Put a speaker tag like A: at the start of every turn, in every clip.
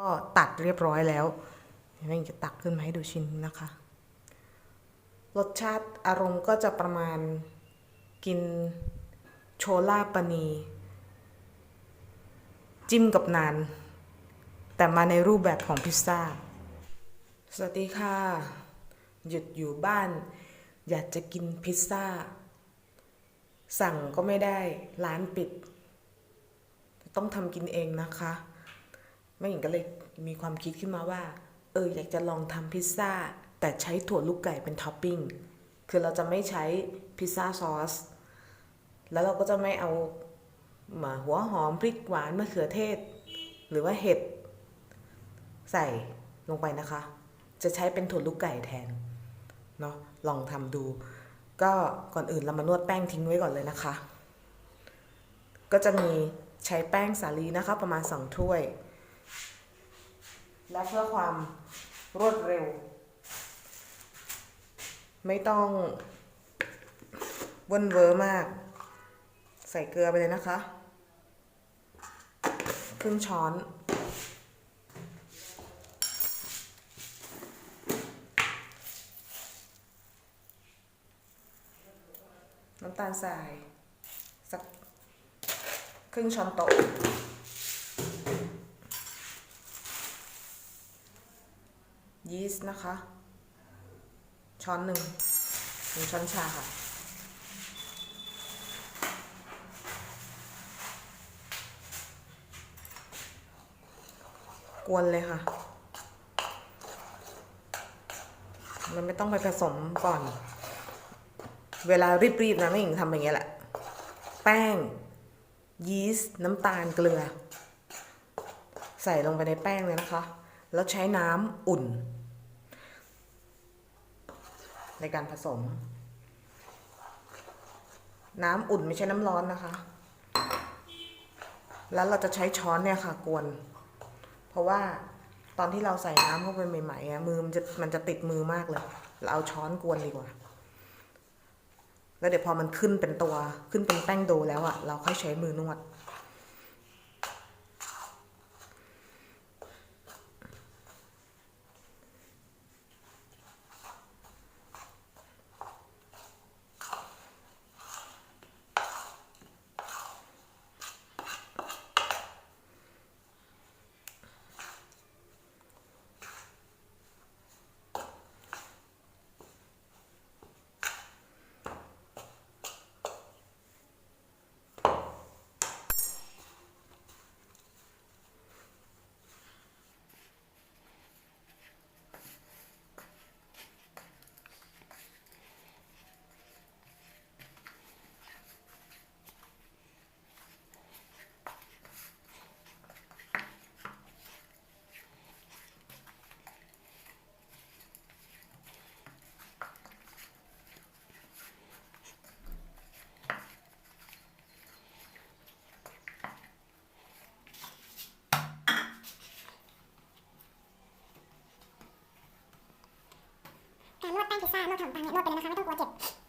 A: ก็ตัดเรียบร้อยแล้วเดี๋ยวแม่งจะตักขึ้นมาให้ดูชิ้นนะคะ รสชาติอารมณ์ก็จะประมาณกินโชล่าปานี จิ้มกับนาน แต่มาในรูปแบบของพิซซ่า สวัสดีค่ะ หยุดอยู่บ้าน อยากจะกินพิซซ่า สั่งก็ไม่ได้ร้านปิด ต้องทำกินเองนะคะ แม่หญิงก็เลยมีความคิดขึ้นมาว่า เอออยากจะลองทำพิซซ่า แต่ใช้ถั่วลูกไก่เป็นท็อปปิ้งคือเราจะไม่ใช้พิซซ่าซอสแล้วเราก็จะไม่เอาหมาหัวหอมพริกหวานมะเขือเทศ หรือว่าเห็ดใส่ลงไปนะคะ จะใช้เป็นถั่วลูกไก่แทนเนาะลองทำดู ก็ก่อนอื่นเรามานวดแป้งทิ้งไว้ก่อนเลยนะคะ ก็จะมีใช้แป้งสาลีนะคะ ประมาณสองถ้วย และเพื่อความรวดเร็ว ไม่ต้องเวนเวอร์มาก ใส่เกลือไปเลยนะคะ ครึ่งช้อนน้ำตาลทราย สักครึ่งช้อนโต๊ะ ยีสต์นะคะ ช้อนหนึ่งหนึ่งช้อนชาค่ะ กวนเลยค่ะ มันไม่ต้องไปผสมก่อน เวลารีบๆนะไม่หญิงทำอย่างเงี้ยแหละ แป้ง ยีสต์ น้ำตาลเกลือ ใส่ลงไปในแป้งเลยนะคะ แล้วใช้น้ำอุ่น ในการผสม น้ำอุ่นไม่ใช่น้ำร้อนนะคะ แล้วเราจะใช้ช้อนเนี่ยค่ะกวน เพราะว่าตอนที่เราใส่น้ำเข้าไปใหม่ๆอะมือมันจะมันจะติดมือมากเลย เราเอาช้อนกวนดีกว่า แล้วเดี๋ยวพอมันขึ้นเป็นตัวขึ้นเป็นแป้งโดแล้วอะ เราค่อยใช้มือนวด
B: นวดแป้งพิซซ่านวดขนมปังเนี่ยนวดไปเลยนะคะไม่ต้องกลัวเจ็บ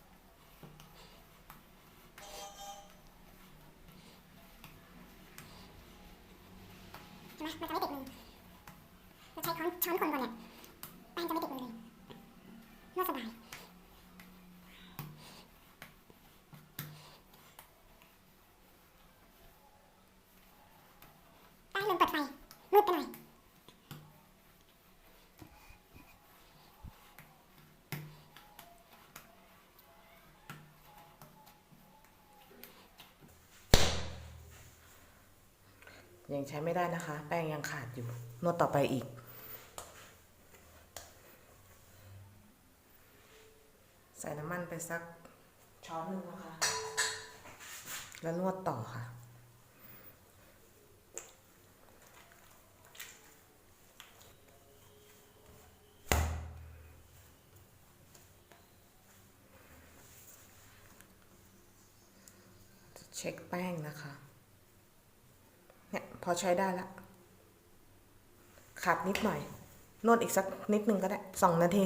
B: ยัง
A: ใช้ไม่ได้นะคะ แป้งยังขาดอยู่ นวดต่อไปอีก ใส่น้ำมันไปสักช้อนหนึ่งนะคะ แล้วนวดต่อค่ะเช็คแป้งนะคะ พอใช้ได้ละ ขาดนิดหน่อย นวดอีกสักนิดหนึ่งก็ได้สองนาที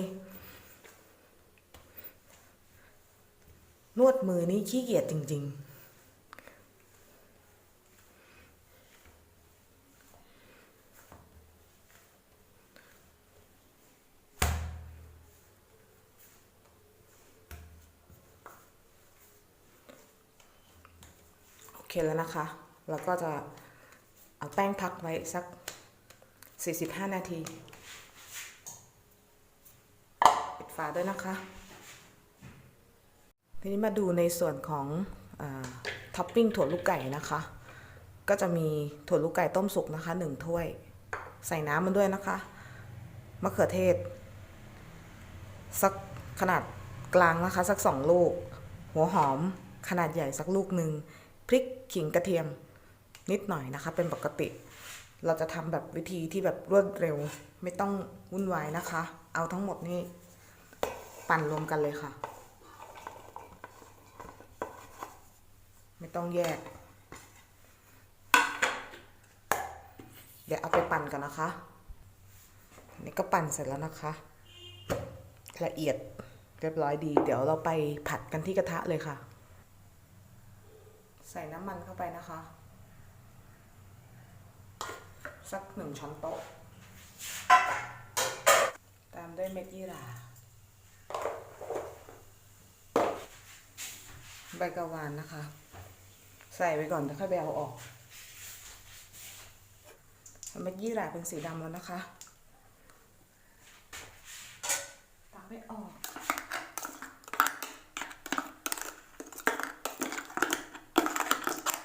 A: นวดมือนี่ขี้เกียจจริง ๆคแล้วนะคะ แล้วก็จะ เอาแป้งพักไว้สัก 45 นาที ปิดฝาด้วยนะคะ ทีนี้มาดูในส่วนของอท็อปปิ้งถั่วลูกไก่นะคะ ก็จะมีถั่วลูกไก่ต้มสุกนะคะ1ถ้วย ใส่น้ำมันด้วยนะคะ มะเขือเทศ สักขนาดกลางนะคะ สักสองลูก หัวหอมขนาดใหญ่สักลูกหนึ่งพริกขิงกระเทียม นิดหน่อยนะคะ เป็นปกติ เราจะทำแบบวิธีที่แบบรวดเร็ว ไม่ต้องวุ่นวายนะคะ เอาทั้งหมดนี่ปั่นรวมกันเลยค่ะ ไม่ต้องแยก เดี๋ยวเอาไปปั่นกันนะคะนี่ก็ปั่นเสร็จแล้วนะคะ ละเอียดเรียบร้อยดี เดี๋ยวเราไปผัดกันที่กระทะเลยค่ะ ใส่น้ำมันเข้าไปนะคะ สักหนึ่งช้อนโต๊ะ ตามด้วยเม็ดยี่หร่าใบกระวานนะคะ ใส่ไปก่อนแล้วค่อยไปเอาออกเม็ดยี่หร่าเป็นสีดำแล้วนะคะตามไม่ออก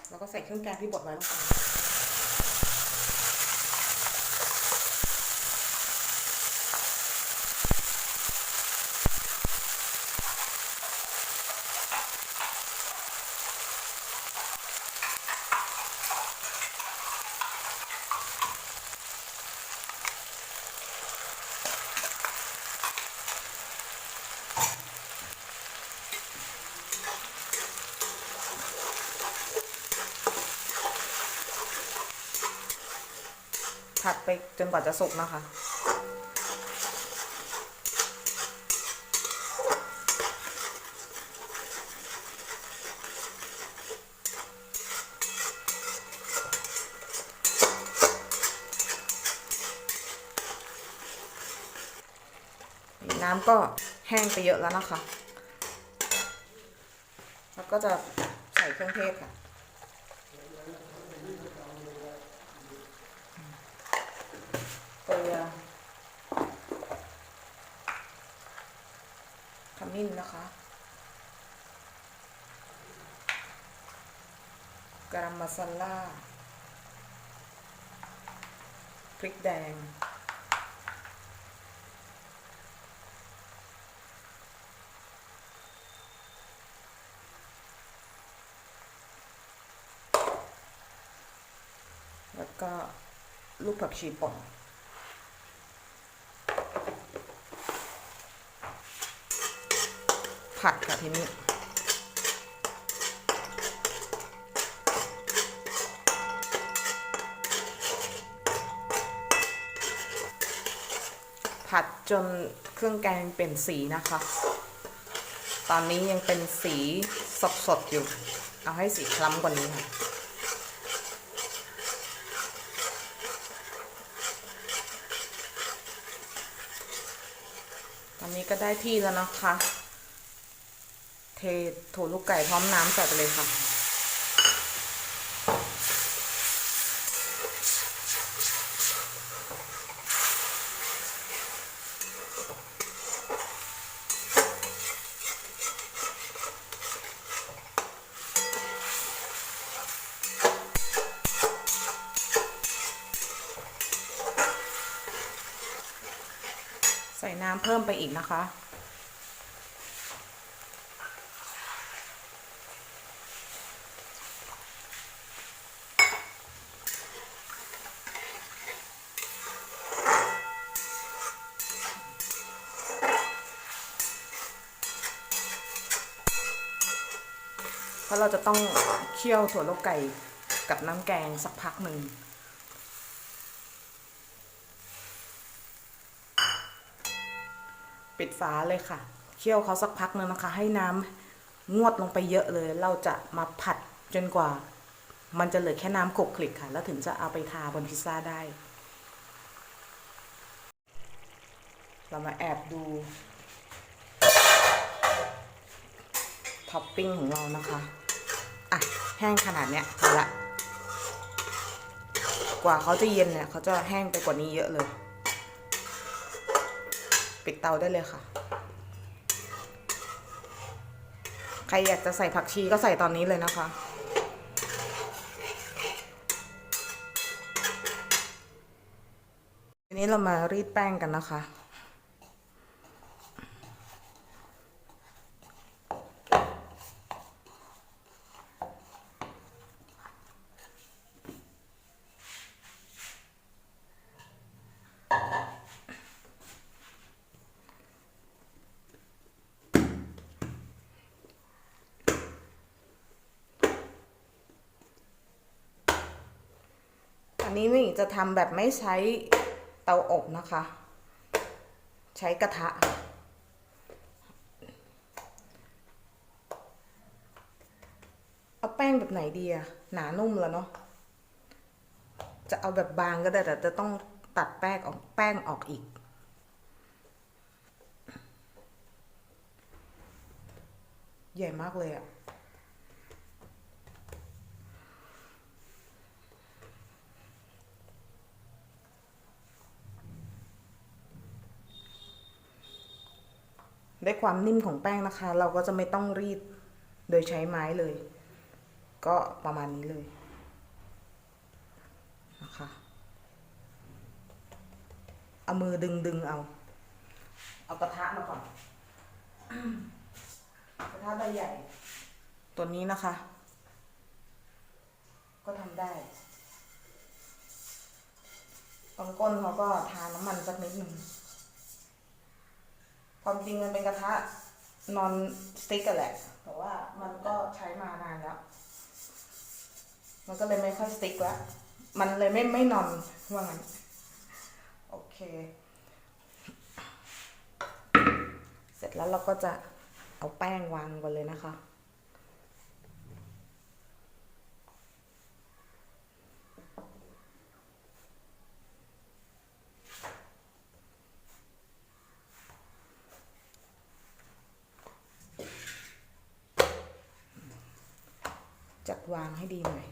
A: แล้วก็ใส่เครื่องแกงที่บดไว้ลงไป ผัดไปจนกว่าจะสุกนะคะ น้ำก็แห้งไปเยอะแล้วนะคะ แล้วก็จะใส่เครื่องเทศค่ะ เกลือขมิ้ นนะคะ กรัมมาซาล่าพริกแดง แล้วก็ลูกผักชีป่นผัดค่ะ ทีนี้ผัดจนเครื่องแกงเป็นสีนะคะ ตอนนี้ยังเป็นสีสดๆอยู่ เอาให้สีคล้ำกว่านี้ค่ะ ตอนนี้ก็ได้ที่แล้วนะคะ เทโถลูกไก่พร้อมน้ำใส่ไปเลยค่ะ ใส่น้ำเพิ่มไปอีกนะคะ เราะเราจะต้องเคี่ยวถั่วลูกไก่กับน้ำแกงสักพักหนึ่งปิดฝาเลยค่ะ เคี่ยวเขาสักพักนึงนะคะ ให้น้ำงวดลงไปเยอะเลย เราจะมาผัดจนกว่า มันจะเหลือแค่น้ำขลุกคลิกค่ะ แล้วถึงจะเอาไปทาบนพิซซ่าได้ เรามาแอบดูท็อปปิ้งของเรานะคะ อะแห้งขนาดเนี้ยพอละ กว่าเขาจะเย็นเนี่ยเขาจะแห้งไปกว่านี้เยอะเลย ปิดเตาได้เลยค่ะ ใครอยากจะใส่ผักชีก็ใส่ตอนนี้เลยนะคะทีนี้เรามารีดแป้งกันนะคะ อันนี้นี่จะทำแบบไม่ใช้เตาอบนะคะ ใช้กระทะ เอาแป้งแบบไหนดีอะหนานุ่มแล้วเนาะจะเอาแบบบางก็ได้แต่จะต้องตัดแป้งออกแป้งออกอีก ใหญ่มากเลยอะ ด้วยความนิ่มของแป้งนะคะ เราก็จะไม่ต้องรีดโดยใช้ไม้เลย ก็ประมาณนี้เลยนะคะเอามือดึงดึงเอา เอากระทะมาก่อนกระทะใบใหญ่ ตัวนี้นะคะ ก็ทำได้ตรงก้นเขาก็ทาน้ำมันสักนิดหนึ่ง ความจริงมันเป็นกระทะนอนสติ๊กกันแหละ แต่ว่ามันก็ใช้มานานแล้ว มันก็เลยไม่ค่อยสติ๊กแล้ว มันเลยไม่ไม่นอนว่างั้นโอเค เสร็จแล้วเราก็จะเอาแป้งวางก่อนเลยนะคะ จัดวางให้ดีหน่อย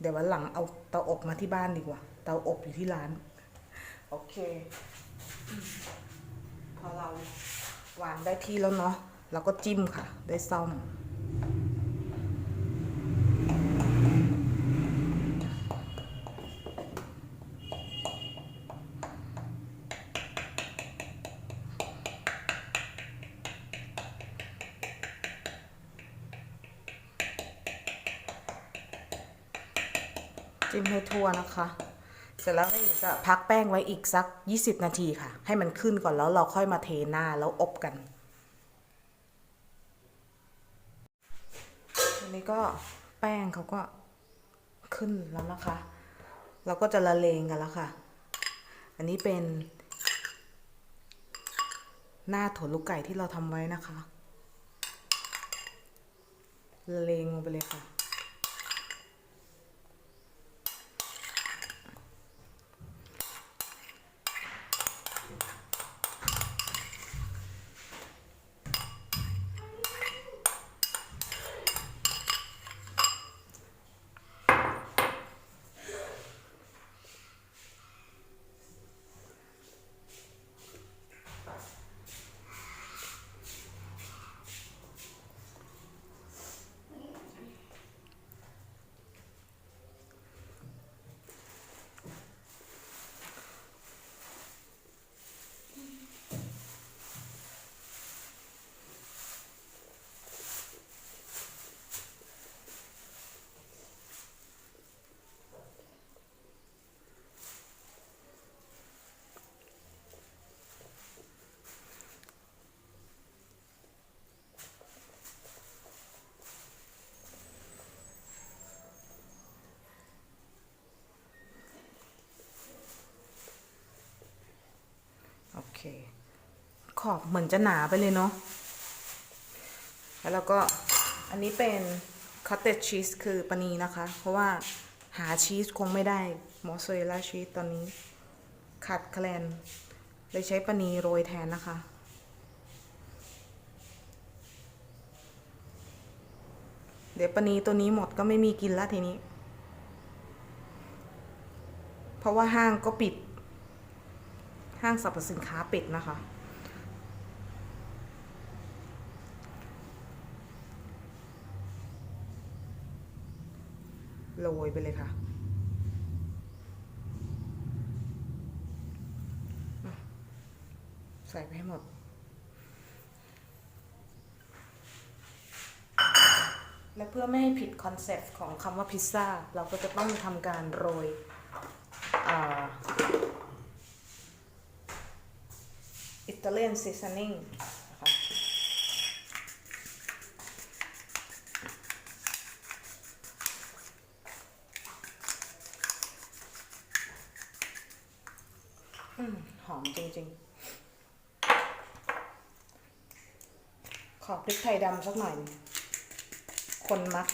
A: เดี๋ยววันหลังเอาเตาอบมาที่บ้านดีกว่า เตาอบอยู่ที่ร้าน โอเค พอเราวางได้ที่แล้วเนาะ เราก็จิ้มค่ะ ด้วยซ่อม จิ้มให้ทั่วนะคะ เสร็จแล้วเราจะพักแป้งไว้อีกสัก 20 นาทีค่ะ ให้มันขึ้นก่อนแล้วเราค่อยมาเทหน้าแล้วอบกันอันนี้ก็แป้งเขาก็ขึ้นแล้วนะคะ เราก็จะละเลงกันแล้วค่ะ อันนี้เป็น หน้าถั่วลูกไก่ที่เราทำไว้นะคะ ละเลงลงไปเลยค่ะ เค ขอบเหมือนจะหนาไปเลยเนาะ แล้วเราก็อันนี้เป็นคัตเต d ชีสคือปนีนะคะ เพราะว่าหาชีสคงไม่ได้มอสซาเรลล่าชีสตอนนี้ ขาดแคลน เลยใช้ปนีโรยแทนนะคะเดี๋ยวปนีตัวนี้หมดก็ไม่มีกินล้วทีนี้ เพราะว่าห้างก็ปิด ห้างสรรพสินค้าปิดนะคะ โรยไปเลยค่ะ ใส่ไปให้หมด และเพื่อไม่ให้ผิดคอนเซปต์ของคำว่าพิซซ่า เราก็จะต้องทำการโรย อิตาเลียนซีซันนิ่งนะคะอืมหอมจริงๆ ขอพริกไทยดำสักหน่อย คนมัก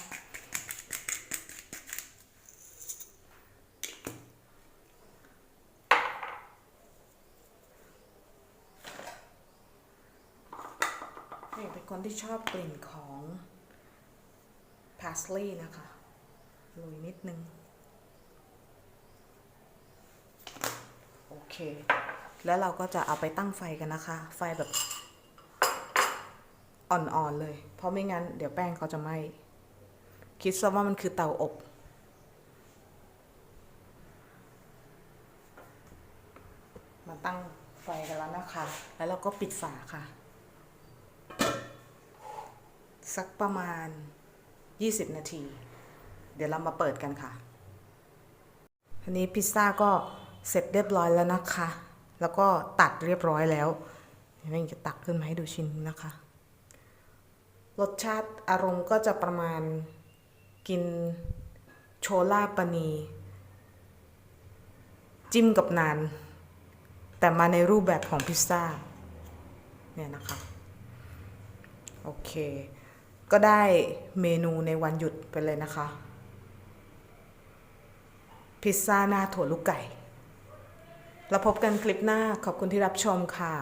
A: นี่เป็นคน ที่ชอบกลิ่นของพาสลีย์นะคะโรยนิดนึง โอเค แล้วเราก็จะเอาไปตั้งไฟกันนะคะ ไฟแบบอ่อนๆเลย เพราะไม่งั้นเดี๋ยวแป้งเขาจะไหม้คิดซะว่ามันคือเตาอบ มาตั้งไฟกันแล้วนะคะ แล้วเราก็ปิดฝาค่ะ สักประมาณ 20 นาที เดี๋ยวเรามาเปิดกันค่ะทีนี้พิซซ่าก็เสร็จเรียบร้อยแล้วนะคะ แล้วก็ตัดเรียบร้อยแล้วเดี๋ยวจะตักขึ้นมาให้ดูชิ้นนะคะ รสชาติอารมณ์ก็จะประมาณกินโชล่าปนี จิ้มกับนาน แต่มาในรูปแบบของพิซซ่า เนี่ยนะคะ โอเค ก็ได้เมนูในวันหยุดไปเลยนะคะ พิซซ่าหน้าถั่วลูกไก่ แล้วพบกันคลิปหน้าขอบคุณที่รับชมค่ะ